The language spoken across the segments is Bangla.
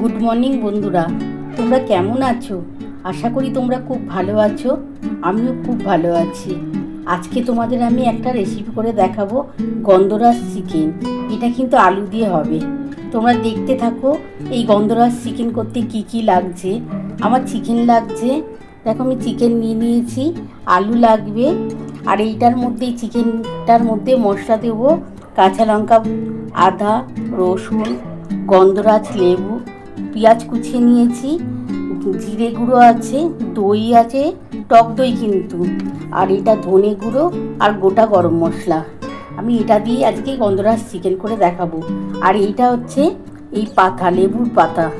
গুড মর্নিং বন্ধুরা। তোমরা কেমন আছো? আশা করি তোমরা খুব ভালো আছো। আমিও খুব ভালো আছি। আজকে তোমাদের আমি একটা রেসিপি করে দেখাবো গন্ধরাজ চিকেন এটা কিন্তু আলু দিয়ে হবে। তোমরা দেখতে থাকো এই গন্ধরাজ চিকেন করতে কি কি লাগছে। আমার চিকেন লাগছে। দেখো আমি চিকেন নিয়ে নিয়েছি, আলু লাগবে। আর এইটার মধ্যে চিকেনটার মধ্যে মশলা দেবো কাঁচা লঙ্কা, আদা, রসুন, গন্ধরাজ লেবু। পেঁয়াজ কুচিয়ে নিয়েছি, জিরে গুঁড়ো আছে, দই আছে, টক দই কিন্তু। আর এটা ধনে গুঁড়ো আর গোটা গরম মশলা। আমি এটা দিয়ে আজকে গন্ধরাজ চিকেন করে দেখাবো। আর এইটা হচ্ছে এই পাতা, লেবুর পাতা।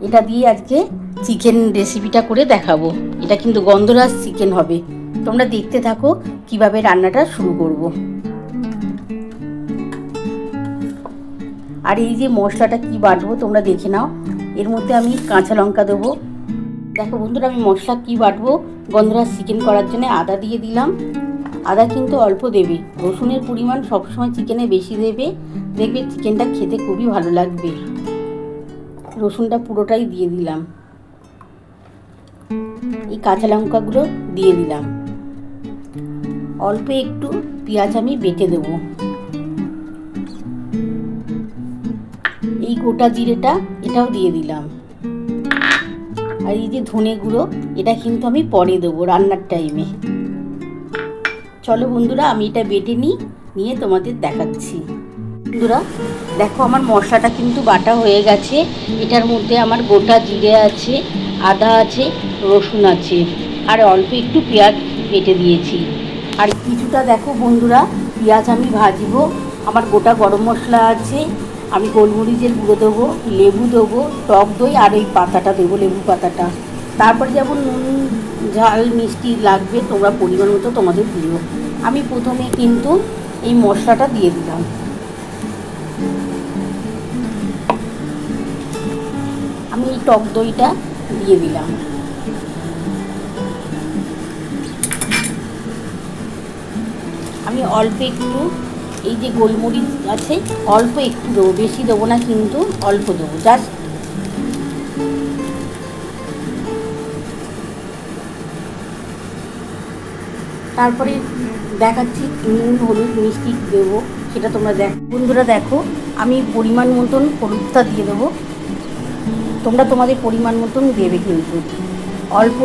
এটা দিয়ে আজকে চিকেন রেসিপিটা করে দেখাবো। এটা কিন্তু গন্ধরাজ চিকেন হবে। তোমরা দেখতে থাকো কীভাবে রান্নাটা শুরু করব। আর এই যে মশলাটা কি বাটবো তোমরা দেখে নাও। এর মধ্যে আমি কাঁচা লঙ্কা দেবো। দেখো বন্ধুরা, আমি মশলা কি বাটবো? গন্ধরাজ চিকেন করার জন্য আদা দিয়ে দিলাম। আদা কিন্তু অল্প দেবে। রসুনের পরিমাণ সবসময় চিকেনে বেশি দেবে। দেখবে চিকেনটা খেতে খুবই ভালো লাগবে। রসুনটা পুরোটাই দিয়ে দিলাম। এই কাঁচা লঙ্কাগুলো দিয়ে দিলাম। অল্প একটু পেঁয়াজ আমি বেটে দেবো। গোটা জিরেটা এটাও দিয়ে দিলাম। আর এই যে ধনে গুঁড়ো, এটা কিন্তু আমি পরে দেবো রান্নার টাইমে চলো বন্ধুরা, আমি এটা বেটে নিই নিয়ে তোমাদের দেখাচ্ছি। বন্ধুরা, দেখো আমার মশলাটা কিন্তু বাটা হয়ে গেছে। এটার মধ্যে আমার গোটা জিরে আছে, আদা আছে, রসুন আছে। আর অল্প একটু পেঁয়াজ বেটে দিয়েছি। আর কিছুটা দেখো বন্ধুরা, পেঁয়াজ আমি ভাজবো। আমার গোটা গরম মশলা আছে আমি গোলমরিচের গুঁড়ো দেবো, লেবু দেবো, টক দই আর ওই পাতাটা দেবো, লেবু পাতাটা। তারপর যেমন নুন, ঝাল, মিষ্টি লাগবে, তোমরা পরিমাণ মতো তোমাদের দিও। আমি প্রথমে কিন্তু এই মশলাটা দিয়ে দিলাম। আমি এই টক দইটা দিয়ে দিলাম। আমি অল্প একটু এই যে গোলমরিচ আছে, অল্প একটু দেবো, বেশি দেবো না, কিন্তু অল্প দেবো জাস্ট তারপরে দেখাচ্ছি, নুন, হলুদ, মিষ্টি দেবো, সেটা তোমরা দেখ, বন্ধুরা দেখো, আমি পরিমাণ মতন হলুদটা দিয়ে দেবো। তোমরা তোমাদের পরিমাণ মতন দেবে কিন্তু। অল্প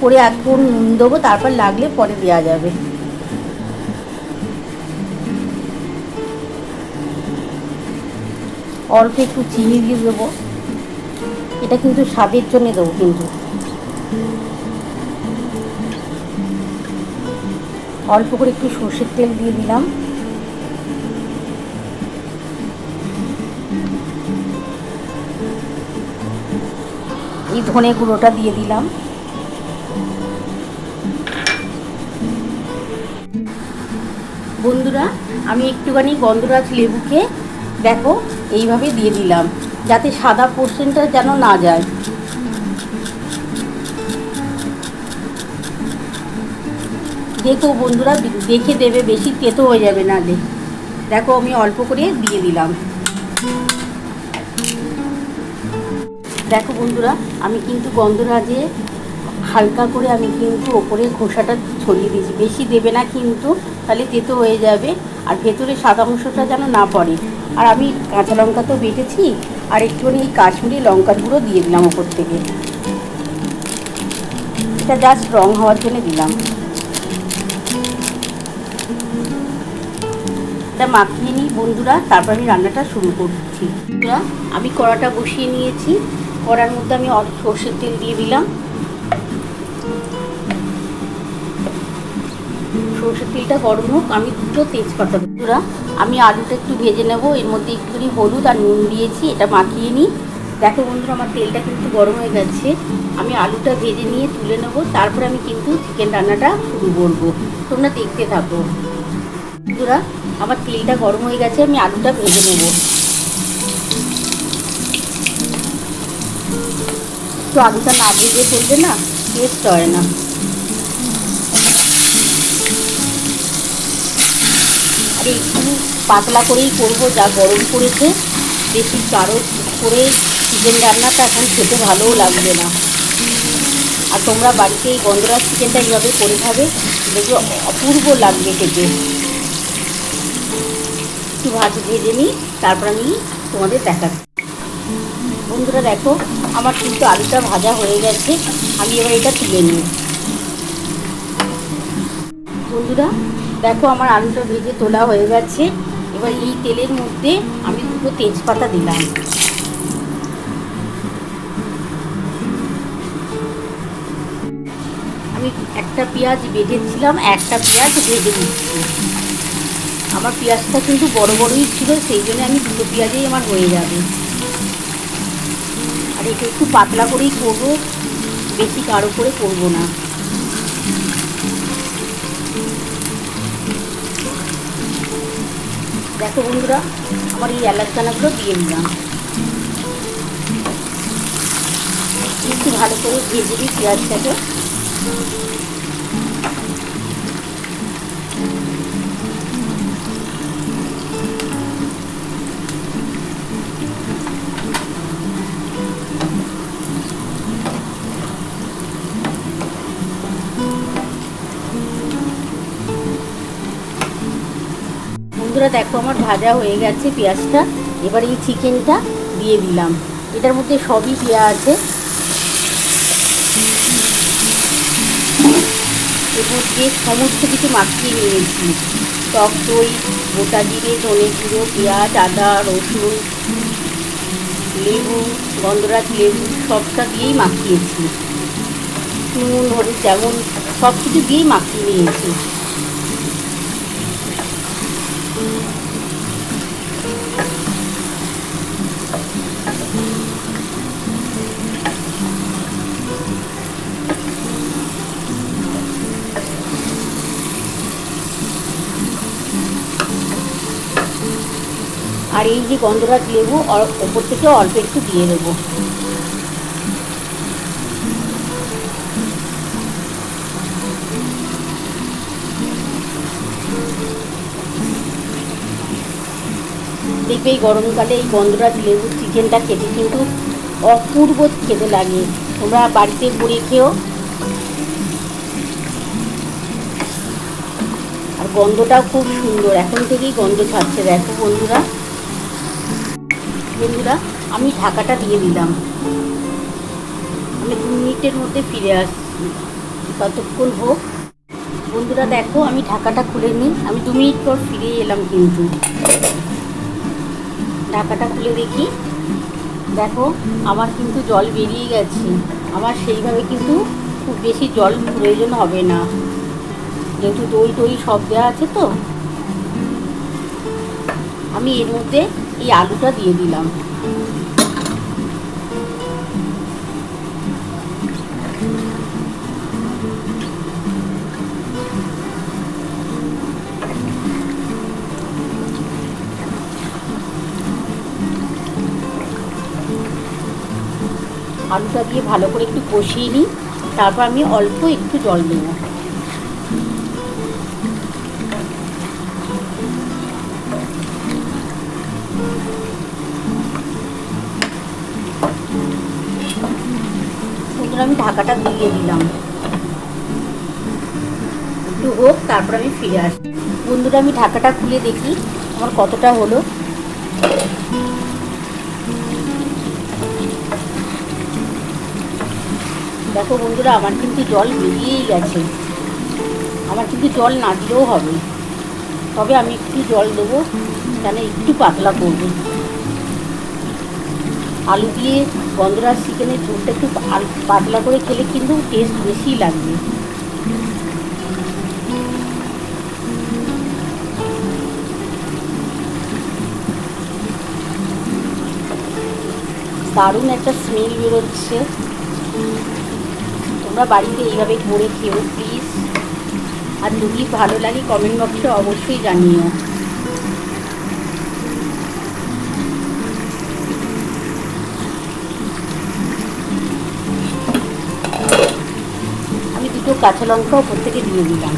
করে এখন নুন দেবো, তারপর লাগলে পরে দেওয়া যাবে। অল্প একটু চিনি দিয়ে দেবো। এটা কিন্তু স্বাদের জন্য দেবো কিন্তু। অল্প করে একটু সর্ষের তেল দিয়ে দিলাম। এই ধনে গুঁড়োটা দিয়ে দিলাম। বন্ধুরা, আমি একটুখানি গন্ধরাজ লেবুকে দেখো এইভাবে দিয়ে দিলাম, যাতে সাদা পোর্শনটা যেন না যায়। দেখো বন্ধুরা, দেখে দেবে, বেশি তেতো হয়ে যাবে নালে দেখো আমি অল্প করে দিয়ে দিলাম। দেখো বন্ধুরা, আমি কিন্তু গন্ধরাজে হালকা করে আমি কিন্তু ওপরে খোসাটা ছড়িয়ে দিয়েছি। বেশি দেবে না কিন্তু, তাহলে তেতো হয়ে যাবে। আর ভেতরে সাদা অংশটা যেন না পড়ে। আর আমি কাঁচা লঙ্কা তো বেটেছি, আর একটুখানি এই কাশ্মীরি লঙ্কার গুঁড়ো দিয়ে দিলাম ওপর থেকে। এটা জাস্ট রং হওয়ার জন্য দিলাম। এটা মাখিয়ে নিই বন্ধুরা, তারপর আমি রান্নাটা শুরু করছি। আমি কড়াটা বসিয়ে নিয়েছি। কড়ার মধ্যে আমি সর্ষের তেল দিয়ে দিলাম। সর্ষের তেলটা গরম হোক, আমি দুটো তেজপাতা বন্ধুরা, আমি আলুটা একটু ভেজে নেব। এর মধ্যে একটুখানি হলুদ আর নুন দিয়েছি, এটা মাখিয়ে নিই। দেখো বন্ধুরা, আমার তেলটা কিন্তু গরম হয়ে গেছে। আমি আলুটা ভেজে নিয়ে তুলে নেব। তারপরে আমি কিন্তু চিকেন রান্নাটা শুরু করব। তোমরা দেখতে থাকো। বন্ধুরা, আমার তেলটা গরম হয়ে গেছে, আমি আলুটা ভেজে নেব। তো আলুটা না ভেজে ফেলবে না টেস্ট হয় না। আর একটু পাতলা করেই করব, যা গরম করেছে বেশি গাঢ় করে চিকেন রান্নাটা এখন খেতে ভালোও লাগবে না। আর তোমরা বাড়িতে এই গন্ধরাজ চিকেনটা এইভাবে করে খাবে, দেখবে অপূর্ব লাগবে খেতে। একটু ভাজ ভেজে নিই, তারপর আমি তোমাদের দেখাচ্ছি। বন্ধুরা দেখো, আমার কিন্তু আলুটা ভাজা হয়ে গেছে, আমি এবার এটা তুলে নিই। বন্ধুরা দেখো আমার আলুটা ভেজে তোলা হয়ে গেছে। এবার এই তেলের মধ্যে আমি দুটো তেজপাতা দিলাম। আমি একটা পেঁয়াজ বেজেছিলাম একটা পেঁয়াজ ভেজে দিচ্ছি আমার পেঁয়াজটা কিন্তু বড় বড়ই ছিল, সেই জন্য আমি দুটো পেঁয়াজেই আমার হয়ে যাবে। আর এটা একটু পাতলা করেই করব, বেশি কারও করে করব না। দেখো বন্ধুরা আমার এই এলাচ দানাগুলো দিয়ে নিলাম। একটু ভালো করে ভেজে দিই পেঁয়াজটাকে। বন্ধুরা, দেখো আমার ভাজা হয়ে গেছে পেঁয়াজটা। এবার এই চিকেনটা দিয়ে দিলাম। এটার মধ্যে সবই দেওয়া আছে। এরপর দিয়ে সমস্ত কিছু মাখিয়ে নিয়েছি, টক দই, গোটা জিরে, ধনে জিরো, পেঁয়াজ, আদা, রসুন, লেবু, গন্ধরাজ লেবু সবটা দিয়েই মাখিয়েছি। নুন, হলুদ যেমন সব কিছু দিয়েই মাখিয়ে নিয়েছি। আর এই যে গন্ধরাজ লেবু ওপর থেকে অল্প একটু দিয়ে দেবো। দেখবে এই গরমকালে এই গন্ধরাজ লেবুর চিকেনটা খেতে কিন্তু অপূর্ব খেতে লাগে। তোমরা বাড়িতে করে খেও। আর গন্ধটাও খুব সুন্দর। এখন থেকেই গন্ধ ছাড়ছে, দেখো বন্ধুরা। বন্ধুরা, আমি ঢাকাটা দিয়ে দিলাম। আমি দু মিনিটের মধ্যে ফিরে আসছি। ততক্ষণ হোক। বন্ধুরা, দেখো, আমি ঢাকাটা খুলে নিই। আমি দু মিনিট পর ফিরে এলাম কিন্তু। ঢাকাটা খুলে দেখি। দেখো, আমার কিন্তু জল বেরিয়ে গেছে। আমার সেইভাবে কিন্তু খুব বেশি জল প্রয়োজন হবে না। যেহেতু দই টই সব দেওয়া আছে তো। আমি এর মধ্যে এই আলুটা দিয়ে দিলাম। আলুটা দিয়ে ভালো করে একটু কষিয়ে নিই, তারপর আমি অল্প একটু জল দেবো। আমি ঢাকাটা দিয়ে দিলাম। একটু হোক, তারপর আমি ফিরে আসি। বন্ধুরা, আমি ঢাকাটা খুলে দেখি আমার কতটা হলো। দেখো বন্ধুরা, আমার কিন্তু জল বেরিয়েই গেছে। আমার কিন্তু জল না দিলেও হবে। তবে আমি একটু জল দেবো, কেন একটু পাতলা করব। আলু দিয়ে গন্ধরাজ চিকেনের ঝোলটা একটু পাতলা করে খেলে কিন্তু টেস্ট বেশি লাগবে। দারুণ একটা স্মেল বেরোচ্ছে। তোমরা বাড়িতে এইভাবে করে খেও প্লিজ আর যদি ভালো লাগে কমেন্ট বক্সে অবশ্যই জানিও আমি দুটো কাঁচা লঙ্কা ওপর থেকে দিয়ে দিলাম।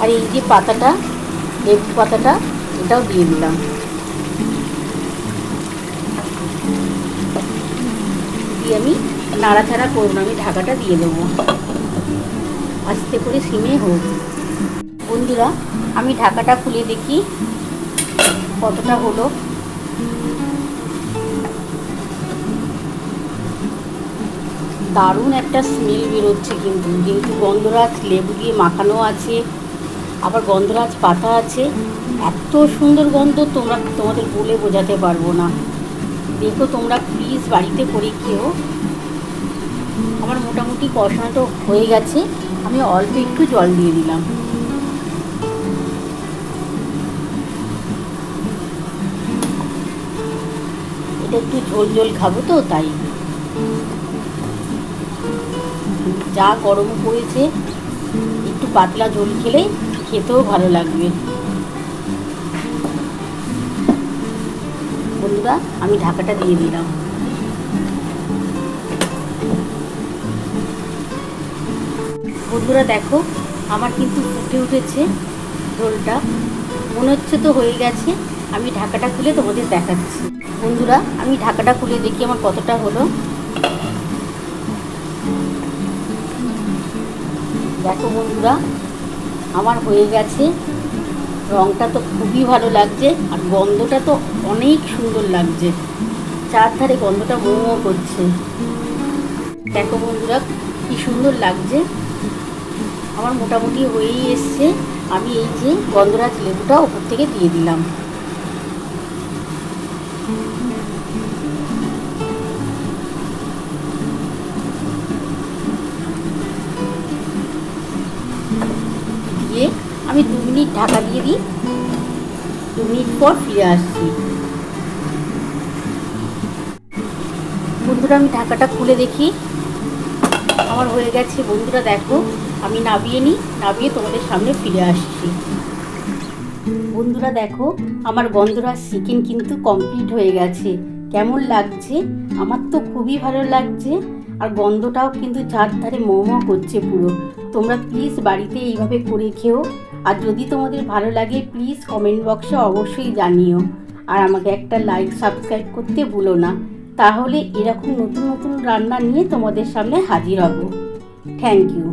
আর এই যে পাতাটা, লেবু পাতাটা, এটাও দিয়ে দিলাম। দিয়ে আমি নাড়াচাড়া করব, আমি ঢাকাটা দিয়ে দেবো। আস্তে করে সিমে হোক। বন্ধুরা, আমি ঢাকাটা খুলে দেখি কতটা হলো। দারুণ একটা স্মেল বেরোচ্ছে কিন্তু। যেহেতু গন্ধরাজ লেবু দিয়ে মাখানো আছে, আবার গন্ধরাজ পাতা আছে। এত সুন্দর গন্ধ তোমরা, তোমাদের বলে বোঝাতে পারব না। দেখো তোমরা প্লিজ বাড়িতে করে খেও। আমার মোটামুটি কষানোটা হয়ে গেছে, আমি অল্প একটু জল দিয়ে দিলাম। এটা একটু ঝোল ঝোল খাব তো, তাই। যা গরম পড়েছে একটু পাতলা ঝোল খেলে খেতেও ভালো লাগবে। বন্ধুরা, আমি ঢাকাটা দিয়ে দিলাম। বন্ধুরা, দেখো, আমার কিন্তু ফুটে উঠেছে ঝোলটা। মনে হচ্ছে তো হয়ে গেছে, আমি ঢাকাটা খুলে তোমাদের দেখাচ্ছি। বন্ধুরা, আমি ঢাকাটা খুলে দেখি আমার কতটা হলো। দেখো বন্ধুরা, আমার হয়ে গেছে। রঙটা তো খুবই ভালো লাগছে, আর গন্ধটা তো অনেক সুন্দর লাগছে। চারধারে গন্ধটা মো মো করছে। দেখো বন্ধুরা, কি সুন্দর লাগছে। আমার মোটামুটি হয়েই এসছে। আমি এই যে গন্ধরাজ লেবুটা ওপর থেকে দিয়ে দিলাম। আমি দু মিনিট ঢাকা দিয়ে দিই। দু মিনিট পর ফিরে আসছি। বন্ধুরা, আমি ঢাকাটা খুলে দেখি। আমার হয়ে গেছে। বন্ধুরা, দেখো, আমি নাবিয়ে নিই। নাবিয়ে তোমাদের সামনে ফিরে আসছি। বন্ধুরা, দেখো, আমার গন্ধরাজ চিকেন কিন্তু কমপ্লিট হয়ে গেছে। কেমন লাগছে? আমার তো খুবই ভালো লাগছে। আর গন্ধটাও কিন্তু চার চারধারে মোমো করছে পুরো। তোমরা প্লিজ বাড়িতে এইভাবে করে খেও। আর যদি তোমাদের ভালো লাগে প্লিজ কমেন্ট বক্সে অবশ্যই জানিও। আর আমাকে একটা লাইক সাবস্ক্রাইব করতে ভুলো না। তাহলে এরকম নতুন নতুন রান্না নিয়ে তোমাদের সামনে হাজির হব। Thank you